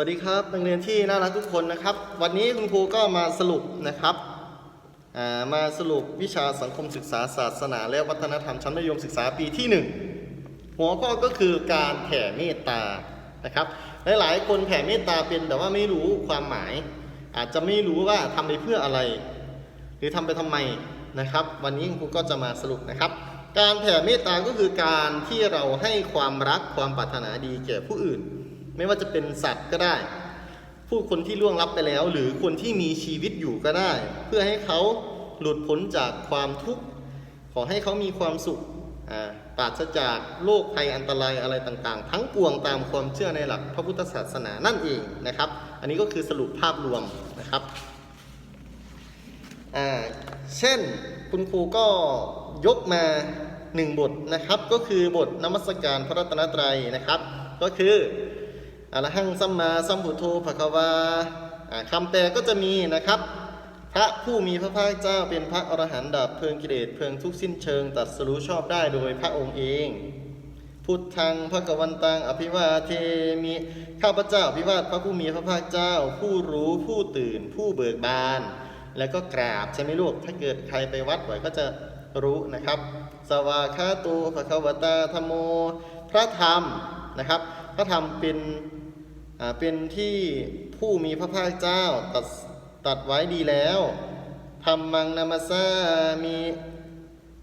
วัสดีครับนักเรียนที่น่ารักทุกคนนะครับ วันนี้คุณครูก็มาสรุปนะครับามาสรุปวิชาสังคมศึกษาศาสนา และวัฒนธรรมชั้นมัธยมศึกษาปีที่ 1 หัวข้อก็คือการแผ่เมตตานะครับหลายๆ คนแผ่เมตตาเป็นแต่ว่าไม่รู้ความหมาย อาจจะไม่รู้ว่าทำไปเพื่ออะไร หรือทำไปทำไมนะครับ วันนี้คุณครูก็จะมาสรุปนะครับ การแผ่เมตตาก็คือการที่เราให้ความรักความปรารถนาดีแก่ผู้อื่น ไม่ว่าจะเป็นสัตว์ก็ได้ ผู้คนที่ล่วงลับไปแล้ว หรือคนที่มีชีวิตอยู่ก็ได้ เพื่อให้เขาหลุดพ้นจากความทุกข์ขอให้เขามีความสุขปราศจากโรคภัยอันตรายอะไรต่างๆ ทั้งปวงตามความเชื่อในหลักพระพุทธศาสนานั่นเองนะครับ อันนี้ก็คือสรุปภาพรวมนะครับเช่นคุณครูก็ยกมาหนึ่งบทนะครับ ก็คือบทนมัสการพระรัตนตรัยนะครับ ก็คือ อรหังสัมมาสัมพุทโธภควาอ่าคำแปลก็จะมีนะครับ พระผู้มีพระภาคเจ้าเป็นพระอรหันต์ดับเพลิงกิเลสเพลิงทุกสิ้นเชิงตัดสรู้ชอบได้โดยพระองค์เองพุทธังพระกวันตังอภิวาเทมิข้าพเจ้าอภิวาทพระผู้มีพระภาคเจ้า ผู้รู้ผู้ตื่น ผู้เบิกบาน แล้วก็กราบใช่ไหมลูกถ้าเกิดใครไปวัดบ่อยก็จะรู้นะครับ สวาคาตูภควตาธรรมโม พระธรรมนะครับ พระธรรมเป็นเป็นที่ผู้มีพระภาคเจ้าตัดตัดไว้ดีแล้วธรรมังนามาสามี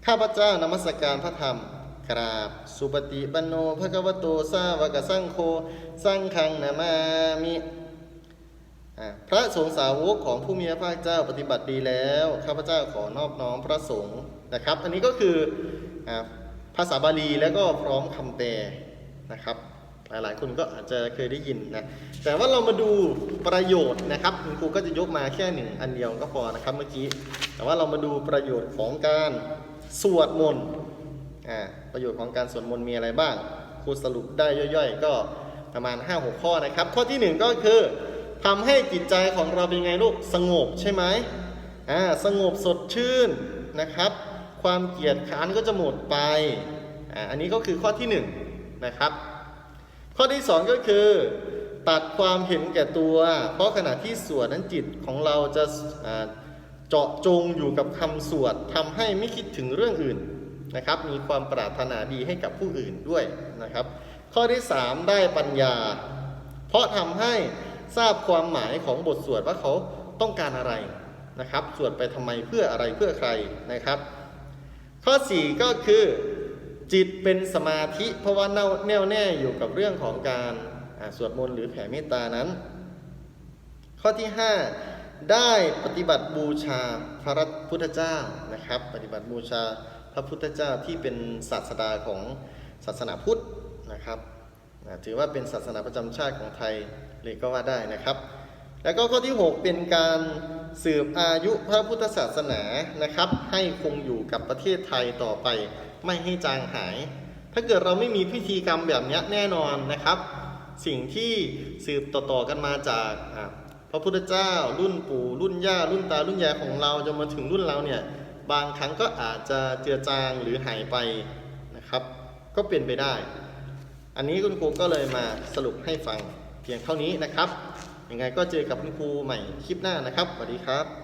ข้าพเจ้านมัสการพระธรรมกราบ สุปฏิปันโนภะควโตสาวกสังโฆสังฆังนามามิพระสงฆ์สาวกของผู้มีพระภาคเจ้าปฏิบัติดีแล้วข้าพเจ้าขอนอบน้อมพระสงฆ์นะครับ อันนี้ก็คืออภาษาบาลีแล้วก็พร้อมคำแปลนะครับ หลายๆ คนก็อาจจะเคยได้ยินนะ แต่ว่าเรามาดูประโยชน์นะครับ คุณครูก็จะยกมาแค่หนึ่งอันเดียวก็พอนะครับเมื่อกี้ แต่ว่าเรามาดูประโยชน์ของการสวดมนต์ อ่า ประโยชน์ของการสวดมนต์มีอะไรบ้าง ครูสรุปได้ย่อยๆ ก็ประมาณ 5 6 ข้อนะครับ ข้อที่ 1 ก็คือทำให้จิตใจของเราเป็นไงลูก สงบใช่ไหมอ่า สงบสดชื่นนะครับ ความเกลียดค้านก็จะหมดไป อ่า อันนี้ก็คือข้อที่ 1 นะครับ ข้อที่ 2 ก็คือ ตัดความเห็นแก่ตัว เพราะขณะที่สวดนั้นจิตของเราจะเจาะจงอยู่กับคำสวดทำให้ไม่คิดถึงเรื่องอื่นนะครับ มีความปรารถนาดีให้กับผู้อื่นด้วยนะครับ ข้อที่ 3 ได้ปัญญา เพราะทำให้ทราบความหมายของบทสวดว่าเขาต้องการอะไรนะครับ สวดไปทำไมเพื่ออะไรเพื่อใครนะครับ ข้อ 4 ก็คือ จิตเป็นสมาธิเพราะว่าแน่วแน่วแน่อยู่กับเรื่องของการสวดมนต์หรือแผ่เมตตานั้น ข้อที่ 5 ได้ปฏิบัติบูชาพระพุทธเจ้านะครับ ปฏิบัติบูชาพระพุทธเจ้าที่เป็นศาสดาของศาสนาพุทธนะครับถือว่าเป็นศาสนาประจำชาติของไทยเลยก็ว่าได้นะครับ แล้วก็ข้อที่ 6 เป็นการสืบอายุพระพุทธศาสนานะครับ ให้คงอยู่กับประเทศไทยต่อไป ไม่ให้จางหาย ถ้าเกิดเราไม่มีพิธีกรรมแบบนี้แน่นอนนะครับ สิ่งที่สืบต่อๆกันมาจากพระพุทธเจ้า รุ่นปู่ รุ่นย่า รุ่นตา รุ่นยายของเราจนมาถึงรุ่นเราเนี่ยบางครั้งก็อาจจะเจือจางหรือหายไปนะครับ ก็เป็นไปได้ อันนี้คุณครูก็เลยมาสรุปให้ฟังเพียงเท่านี้นะครับ ยังไงก็เจอกับคุณครูใหม่คลิปหน้านะครับสวัสดีครับ